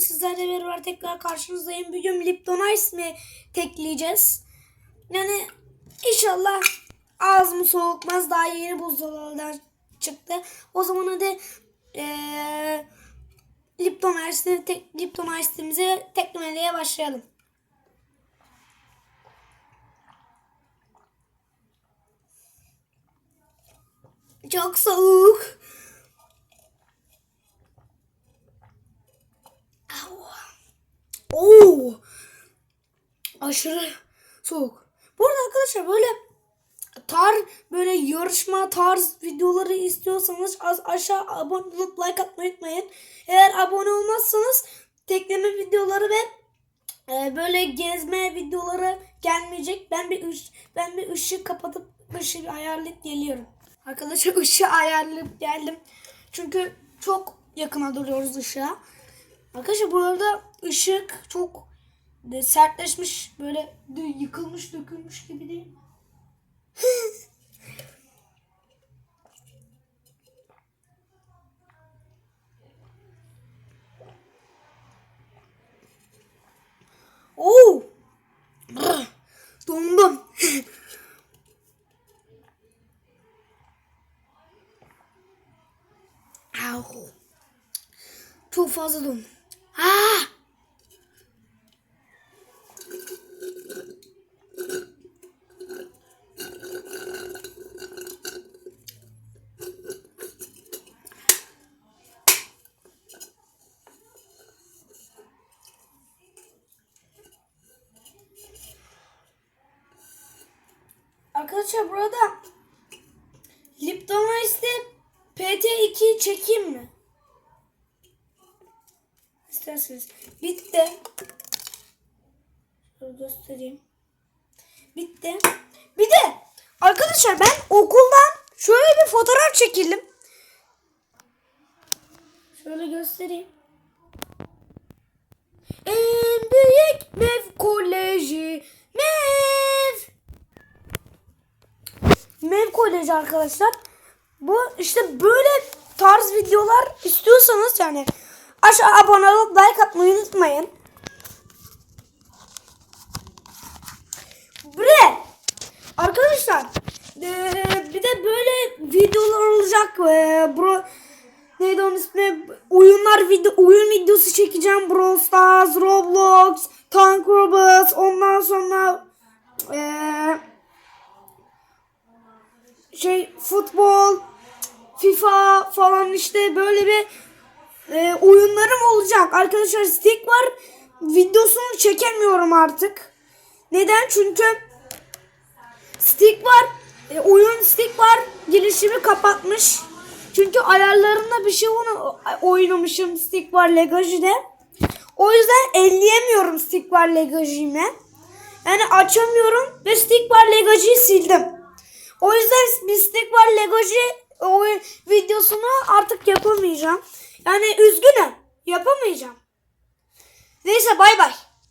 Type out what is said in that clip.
sizlerle beraber tekrar karşınızdayım. Bugün Lipton Ice mi tekleyeceğiz? Yani inşallah ağzımı soğutmaz. Daha yeni buzdolabından çıktı. O zaman hadi eee Lipton Ice'ini tek, Lipton Ice'imizi teklemeye başlayalım. Çok soğuk. Oo. Aşırı soğuk. Bu arada arkadaşlar böyle tar böyle yarışma tarz videoları istiyorsanız az aşağı abone olup like atmayı unutmayın. Eğer abone olmazsanız tekleme videoları ve e, böyle gezme videoları gelmeyecek. Ben bir ış, ben bir ışığı kapatıp ışığı ayarlayıp geliyorum. Arkadaşlar ışığı ayarlayıp geldim. Çünkü çok yakına duruyoruz ışığa. Arkadaşlar bu arada ışık çok sertleşmiş böyle yıkılmış dökülmüş gibi değil. Oo! Brr, Dondum. Çok fazla dondum. Ah! Arkadaşlar burada Lipton Ice'de PT2'yi çekeyim mi? İsterseniz. Bitti. Şöyle göstereyim. Bitti. Bir de arkadaşlar ben okuldan şöyle bir fotoğraf çekildim. Şöyle göstereyim. En büyük Mev Koleji. Mev. Mev Koleji arkadaşlar. Bu işte böyle tarz videolar istiyorsanız yani aşağı abone olup like atmayı unutmayın. Bre arkadaşlar eee, bir de böyle videolar olacak. Eee, bro neydi onun ismi? Oyunlar video oyun videosu çekeceğim. Brawl Stars, Roblox, Tank Robots, ondan sonra eee şey futbol, FIFA falan işte böyle bir e, oyunlarım olacak. Arkadaşlar stick var. Videosunu çekemiyorum artık. Neden? Çünkü stick var. e, oyun stick var. Girişimi kapatmış. Çünkü ayarlarında bir şey onu oynamışım stick var Legacy'de. O yüzden elleyemiyorum stick var Legacy'me. Yani açamıyorum ve stick var Legacy'yi sildim. O yüzden bir stick var o videosunu artık yapamayacağım. Yani üzgünüm. Yapamayacağım. Neyse bay bay.